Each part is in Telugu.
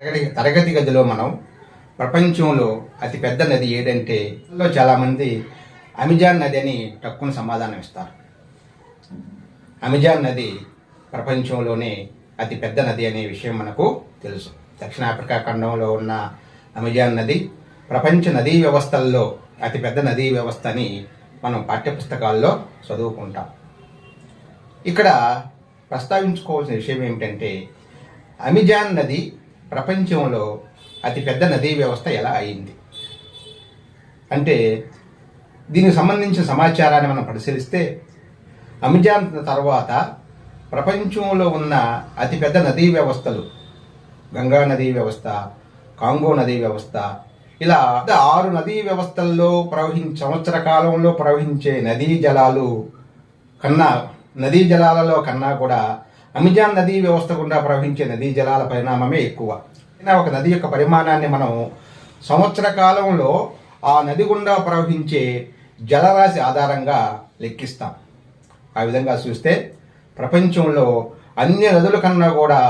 తరగతి తరగతి గదిలో మనం ప్రపంచంలో అతిపెద్ద నది ఏదంటే లో చాలామంది అమెజాన్ నది అని టక్కున సమాధానం ఇస్తారు. అమెజాన్ నది ప్రపంచంలోనే అతిపెద్ద నది అనే విషయం మనకు తెలుసు. దక్షిణాఫ్రికా ఖండంలో ఉన్న అమెజాన్ నది ప్రపంచ నదీ వ్యవస్థల్లో అతిపెద్ద నదీ వ్యవస్థ అని మనం పాఠ్యపుస్తకాల్లో చదువుకుంటాం. ఇక్కడ ప్రస్తావించుకోవాల్సిన విషయం ఏమిటంటే అమెజాన్ నది ప్రపంచంలో అతిపెద్ద నదీ వ్యవస్థ ఎలా అయింది? అంటే దీనికి సంబంధించిన సమాచారాన్ని మనం పరిశీలిస్తే అమెజాన్ తర్వాత ప్రపంచంలో ఉన్న అతిపెద్ద నదీ వ్యవస్థలు గంగా నదీ వ్యవస్థ కాంగో నదీ వ్యవస్థ ఇలా ఆరు నదీ వ్యవస్థల్లో ప్రవహించే సంవత్సర కాలంలో ప్రవహించే నదీ జలాలు కన్నా నదీ జలాలలో కన్నా కూడా అమెజాన్ నదీ వ్యవస్థ గుండా ప్రవహించే నదీ జలాల పరిణామమే ఎక్కువ. ఒక నది యొక్క పరిమాణాన్ని మనం సంవత్సర కాలంలో ఆ నది గుండా ప్రవహించే జలరాశి ఆధారంగా లెక్కిస్తాం. ఆ విధంగా చూస్తే ప్రపంచంలో అన్ని నదుల కన్నా కూడా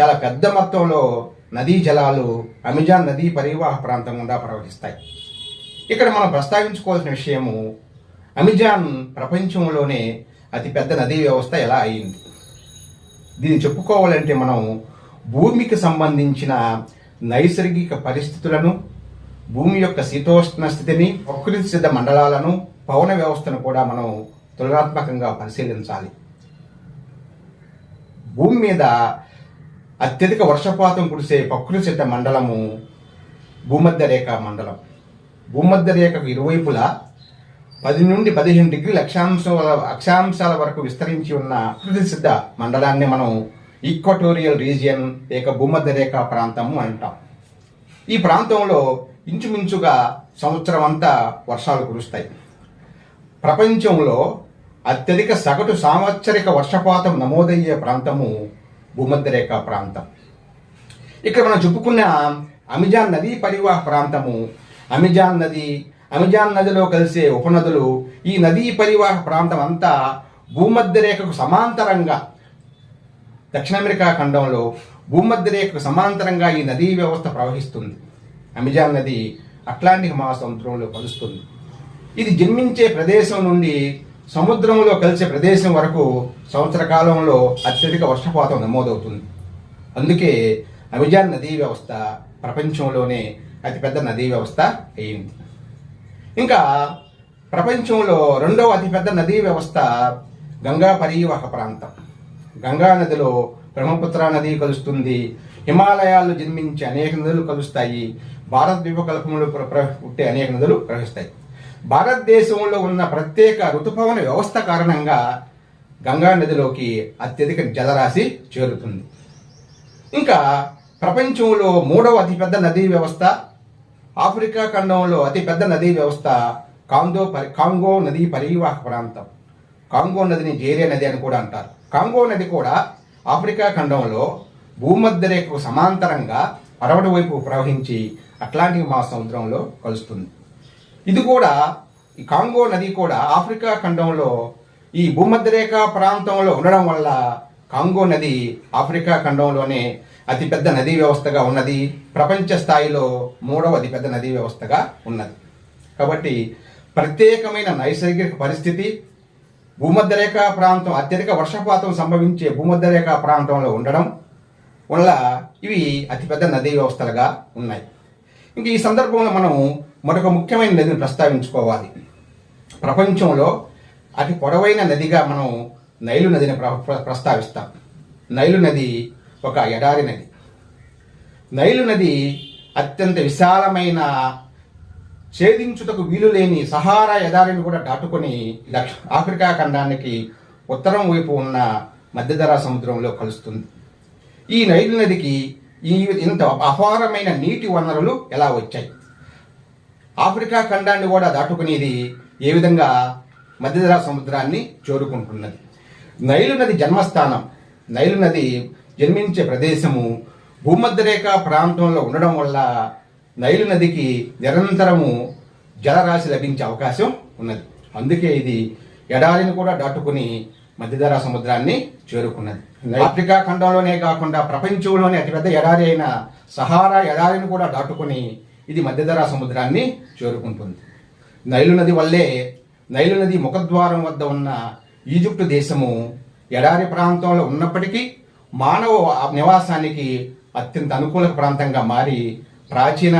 చాలా పెద్ద మొత్తంలో నదీ జలాలు అమెజాన్ నదీ పరివాహ ప్రాంతం గుండా ప్రవహిస్తాయి. ఇక్కడ మనం ప్రస్తావించుకోవాల్సిన విషయము అమెజాన్ ప్రపంచంలోనే అతిపెద్ద నదీ వ్యవస్థ ఎలా అయింది? దీన్ని చెప్పుకోవాలంటే మనం భూమికి సంబంధించిన నైసర్గిక పరిస్థితులను భూమి యొక్క శీతోష్ణ స్థితిని ప్రకృతి సిద్ధ మండలాలను పవన వ్యవస్థను కూడా మనం తులనాత్మకంగా పరిశీలించాలి. భూమి మీద అత్యధిక వర్షపాతం కురిసే ప్రకృతి సిద్ధ మండలము భూమధ్య రేఖ మండలం. భూమధ్య రేఖకు ఇరువైపులా పది నుండి పదిహేను డిగ్రీల లక్షాంశాల అక్షాంశాల వరకు విస్తరించి ఉన్న ప్రసిద్ధ సిద్ధ మండలాన్ని మనం ఈక్వటోరియల్ రీజియన్ లేక భూమధ్య ప్రాంతము అంటాం. ఈ ప్రాంతంలో ఇంచుమించుగా సంవత్సరం అంతా వర్షాలు కురుస్తాయి. ప్రపంచంలో అత్యధిక సగటు సాంవత్సరిక వర్షపాతం నమోదయ్యే ప్రాంతము భూమధ్య రేఖా ప్రాంతం. ఇక్కడ మనం చెప్పుకున్న అమెజాన్ నదీ పరివాహ ప్రాంతము అమెజాన్ నది అమెజాన్ నదిలో కలిసే ఉపనదులు ఈ నదీ పరివాహ ప్రాంతం అంతా భూమధ్య రేఖకు సమాంతరంగా దక్షిణ అమెరికా ఖండంలో భూమధ్య రేఖకు సమాంతరంగా ఈ నదీ వ్యవస్థ ప్రవహిస్తుంది. అమెజాన్ నది అట్లాంటిక్ మహాసముద్రంలో కలుస్తుంది. ఇది జన్మించే ప్రదేశం నుండి సముద్రంలో కలిసే ప్రదేశం వరకు సంవత్సర కాలంలో అత్యధిక వర్షపాతం నమోదవుతుంది. అందుకే అమెజాన్ నదీ వ్యవస్థ ప్రపంచంలోనే అతిపెద్ద నదీ వ్యవస్థ అయింది. ఇంకా ప్రపంచంలో రెండవ అతిపెద్ద నదీ వ్యవస్థ గంగా పరివాహ ప్రాంతం. గంగా నదిలో బ్రహ్మపుత్ర నది కలుస్తుంది. హిమాలయాల్లో జన్మించే అనేక నదులు కలుస్తాయి. భారత ద్వీపకల్పంలో పుట్టే అనేక నదులు ప్రవహిస్తాయి. భారతదేశంలో ఉన్న ప్రత్యేక ఋతుపవన వ్యవస్థ కారణంగా గంగా నదిలోకి అత్యధిక జలరాశి చేరుతుంది. ఇంకా ప్రపంచంలో మూడవ అతిపెద్ద నదీ వ్యవస్థ ఆఫ్రికా ఖండంలో అతిపెద్ద నదీ వ్యవస్థ కాంగో పరి కాంగో నదీ పరివాహక ప్రాంతం. కాంగో నదిని జేరే నది అని కూడా అంటారు. కాంగో నది కూడా ఆఫ్రికా ఖండంలో భూమధ్యరేఖకు సమాంతరంగా పడమటి వైపు ప్రవహించి అట్లాంటిక్ మహాసముద్రంలో కలుస్తుంది. ఇది కూడా ఈ కాంగో నది కూడా ఆఫ్రికా ఖండంలో ఈ భూమధ్యరేఖ ప్రాంతంలో ఉండడం వల్ల కాంగో నది ఆఫ్రికా ఖండంలోనే అతిపెద్ద నదీ వ్యవస్థగా ఉన్నది. ప్రపంచ స్థాయిలో మూడవ అతిపెద్ద నదీ వ్యవస్థగా ఉన్నది. కాబట్టి ప్రత్యేకమైన నైసర్గిక పరిస్థితి భూమధ్యరేఖ ప్రాంతం అత్యధిక వర్షపాతం సంభవించే భూమధ్యరేఖ ప్రాంతంలో ఉండడం వల్ల ఇవి అతిపెద్ద నదీ వ్యవస్థలుగా ఉన్నాయి. ఇంక ఈ సందర్భంలో మనం మరొక ముఖ్యమైన నదిని ప్రస్తావించుకోవాలి. ప్రపంచంలో అతి పొడవైన నదిగా మనం నైలు నదిని ప్ర- ప్రస్తావిస్తాం. నైలు నది ఒక ఎడారి నది. నైలు నది అత్యంత విశాలమైన ఛేదించుటకు వీలు లేని సహారా ఎడారిని కూడా దాటుకొని దక్ష ఆఫ్రికా ఖండానికి ఉత్తరం వైపు ఉన్న మధ్యధరా సముద్రంలో కలుస్తుంది. ఈ నైలు నదికి ఈ ఇంత అపారమైన నీటి వనరులు ఎలా వచ్చాయి? ఆఫ్రికా ఖండాన్ని కూడా దాటుకునేది ఏ విధంగా మధ్యధరా సముద్రాన్ని చేరుకుంటున్నది? నైలు నది జన్మస్థానం. నైలు నది జన్మించే ప్రదేశము భూమధ్యరేఖ ప్రాంతంలో ఉండడం వల్ల నైలు నదికి నిరంతరము జలరాశి లభించే అవకాశం ఉన్నది. అందుకే ఇది ఎడారిని కూడా దాటుకుని మధ్యధరా సముద్రాన్ని చేరుకున్నది. ఆఫ్రికా ఖండంలోనే కాకుండా ప్రపంచంలోనే అతిపెద్ద ఎడారి అయిన సహారా ఎడారిని కూడా దాటుకొని ఇది మధ్యధరా సముద్రాన్ని చేరుకుంటుంది. నైలు నది వల్లే నైలు నది ముఖద్వారం వద్ద ఉన్న ఈజిప్టు దేశము ఎడారి ప్రాంతంలో ఉన్నప్పటికీ మానవ నివాసానికి అత్యంత అనుకూల ప్రాంతంగా మారి ప్రాచీన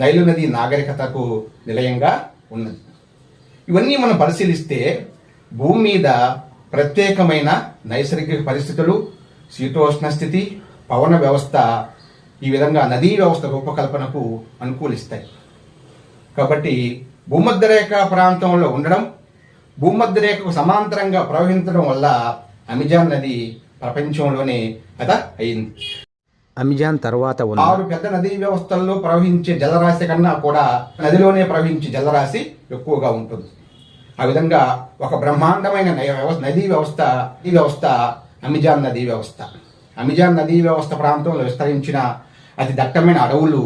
నైలు నది నాగరికతకు నిలయంగా ఉన్నది. ఇవన్నీ మనం పరిశీలిస్తే భూమి మీద ప్రత్యేకమైన నైసర్గిక పరిస్థితులు శీతోష్ణ స్థితి పవన వ్యవస్థ ఈ విధంగా నదీ వ్యవస్థ రూపకల్పనకు అనుకూలిస్తాయి. కాబట్టి భూమధ్యరేఖ ప్రాంతంలో ఉండడం భూమధ్యరేఖకు సమాంతరంగా ప్రవహించడం వల్ల అమెజాన్ నది ప్రపంచంలోనే అద అయింది. అమెజాన్ తర్వాత ఉన్న ఆరు పెద్ద నదీ వ్యవస్థల్లో ప్రవహించే జలరాశి కన్నా కూడా నదిలోనే ప్రవహించే జలరాశి ఎక్కువగా ఉంటుంది. ఆ విధంగా ఒక బ్రహ్మాండమైన నదీ వ్యవస్థ ఈ వ్యవస్థ అమెజాన్ నదీ వ్యవస్థ. అమెజాన్ నదీ వ్యవస్థ ప్రాంతంలో విస్తరించిన అతి దట్టమైన అడవులు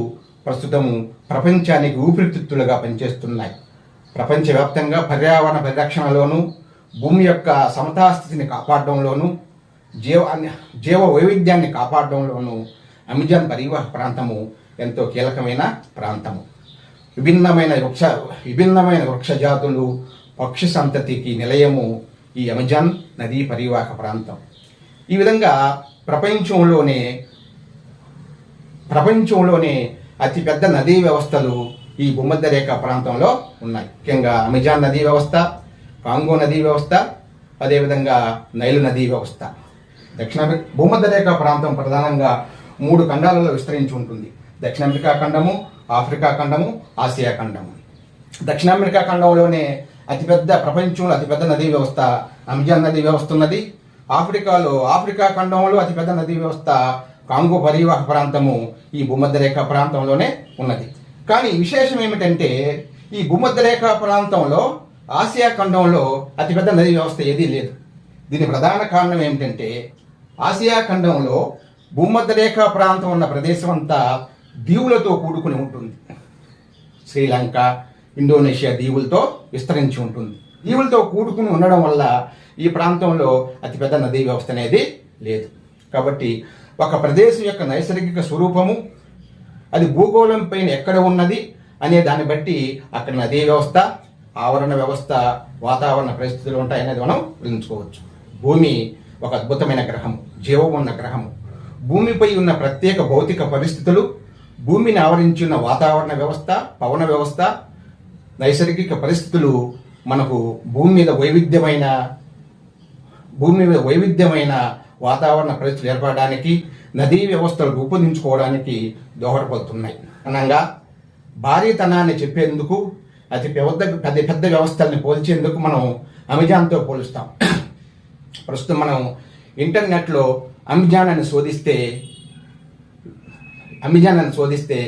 ప్రస్తుతము ప్రపంచానికి ఊపిరితిత్తులుగా పనిచేస్తున్నాయి. ప్రపంచవ్యాప్తంగా పర్యావరణ పరిరక్షణలోను భూమి యొక్క సమతాస్థితిని కాపాడడంలోను జీవ జీవ వైవిధ్యాన్ని కాపాడడంలోనూ అమెజాన్ పరివాహ ప్రాంతము ఎంతో కీలకమైన ప్రాంతము. విభిన్నమైన వృక్ష విభిన్నమైన వృక్ష జాతులు పక్షి సంతతికి నిలయము ఈ అమెజాన్ నదీ పరివాహక ప్రాంతం. ఈ విధంగా ప్రపంచంలోనే ప్రపంచంలోనే అతిపెద్ద నదీ వ్యవస్థలు ఈ భూమధ్య రేఖ ప్రాంతంలో ఉన్నాయి. ముఖ్యంగా అమెజాన్ నదీ వ్యవస్థ కాంగో నదీ వ్యవస్థ అదేవిధంగా నైలు నదీ వ్యవస్థ. దక్షిణ భూమధ్యరేఖ ప్రాంతం ప్రధానంగా మూడు ఖండాలలో విస్తరించి ఉంటుంది. దక్షిణ అమెరికా ఖండము ఆఫ్రికా ఖండము ఆసియా ఖండము. దక్షిణ అమెరికా ఖండంలోనే అతిపెద్ద ప్రపంచంలో అతిపెద్ద నదీ వ్యవస్థ అమెజాన్ నదీ వ్యవస్థ ఉన్నది. ఆఫ్రికాలో ఆఫ్రికా ఖండంలో అతిపెద్ద నదీ వ్యవస్థ కాంగో పరివాహక ప్రాంతము ఈ భూమధ్యరేఖ ప్రాంతంలోనే ఉన్నది. కానీ విశేషం ఏమిటంటే ఈ భూమధ్యరేఖ ప్రాంతంలో ఆసియా ఖండంలో అతిపెద్ద నదీ వ్యవస్థ ఏదీ లేదు. దీని ప్రధాన కారణం ఏమిటంటే ఆసియా ఖండంలో భూమధ్యరేఖా ప్రాంతం ఉన్న ప్రదేశం అంతా దీవులతో కూడుకుని ఉంటుంది. శ్రీలంక ఇండోనేషియా దీవులతో విస్తరించి ఉంటుంది. దీవులతో కూడుకుని ఉండడం వల్ల ఈ ప్రాంతంలో అతిపెద్ద నదీ వ్యవస్థ అనేది లేదు. కాబట్టి ఒక ప్రదేశం యొక్క నైసర్గిక స్వరూపము అది భూగోళం పైన ఎక్కడ ఉన్నది అనే దాన్ని బట్టి అక్కడ నదీ వ్యవస్థ ఆవరణ వ్యవస్థ వాతావరణ పరిస్థితులు ఉంటాయనేది మనం గురించుకోవచ్చు భూమి ఒక అద్భుతమైన గ్రహం జీవం ఉన్న గ్రహము. భూమిపై ఉన్న ప్రత్యేక భౌతిక పరిస్థితులు భూమిని ఆవరించి ఉన్న వాతావరణ వ్యవస్థ పవన వ్యవస్థ నైసర్గిక పరిస్థితులు మనకు భూమి మీద వైవిధ్యమైన భూమి మీద వైవిధ్యమైన వాతావరణ పరిస్థితులు ఏర్పడడానికి నదీ వ్యవస్థలు రూపొందించుకోవడానికి దోహదపడుతున్నాయి. అనంగా భారీతనాన్ని చెప్పేందుకు అతి పెద్ద పెద్ద పెద్ద వ్యవస్థల్ని పోల్చేందుకు మనం అమెజాన్తో పోలుస్తాం. ప్రస్తుతం మనం ఇంటర్నెట్లో అమెజాన్ అని శోధిస్తే అమెజాన్ అని శోధిస్తే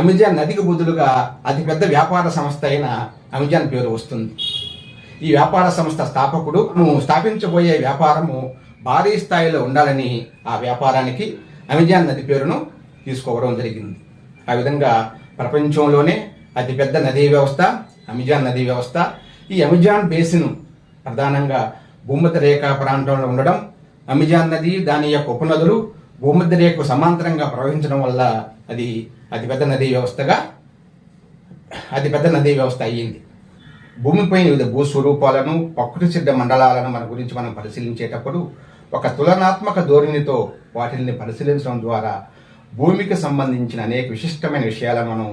అమెజాన్ నదికి బదులుగా అతిపెద్ద వ్యాపార సంస్థ అయిన అమెజాన్ పేరు వస్తుంది. ఈ వ్యాపార సంస్థ స్థాపకుడు స్థాపించబోయే వ్యాపారము భారీ స్థాయిలో ఉండాలని ఆ వ్యాపారానికి అమెజాన్ నది పేరును తీసుకోవడం జరిగింది. ఆ విధంగా ప్రపంచంలోనే అతిపెద్ద నదీ వ్యవస్థ అమెజాన్ నదీ వ్యవస్థ ఈ అమెజాన్ బేసిన్ ప్రధానంగా భూమధ్య రేఖ ప్రాంతంలో ఉండడం అమెజాన్ నది దాని యొక్క ఉపనదులు భూమధ్య రేఖకు సమాంతరంగా ప్రవహించడం వల్ల అది అతిపెద్ద నదీ వ్యవస్థగా అతిపెద్ద నదీ వ్యవస్థ అయ్యింది. భూమిపై వివిధ భూస్వరూపాలను ప్రకృతి సిద్ధ మండలాలను మన గురించి మనం పరిశీలించేటప్పుడు ఒక తులనాత్మక ధోరణితో వాటిని పరిశీలించడం ద్వారా భూమికి సంబంధించిన అనేక విశిష్టమైన విషయాలను మనం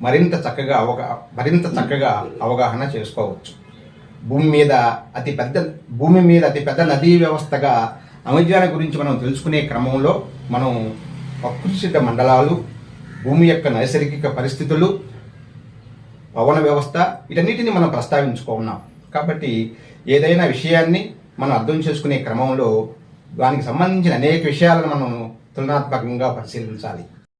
మరింత చక్కగా అవగా మరింత చక్కగా అవగాహన చేసుకోవచ్చు. భూమి మీద అతి పెద్ద భూమి మీద అతి పెద్ద నదీ వ్యవస్థగా అమెజాన్ గురించి మనం తెలుసుకునే క్రమంలో మనం ప్రకృతి మండలాలు భూమి యొక్క నైసర్గిక పరిస్థితులు పవన వ్యవస్థ వీటన్నిటిని మనం ప్రస్తావించుకున్నాం కాబట్టి ఏదైనా విషయాన్ని మనం అర్థం చేసుకునే క్రమంలో దానికి సంబంధించిన అనేక విషయాలను మనం తులనాత్మకంగా పరిశీలించాలి.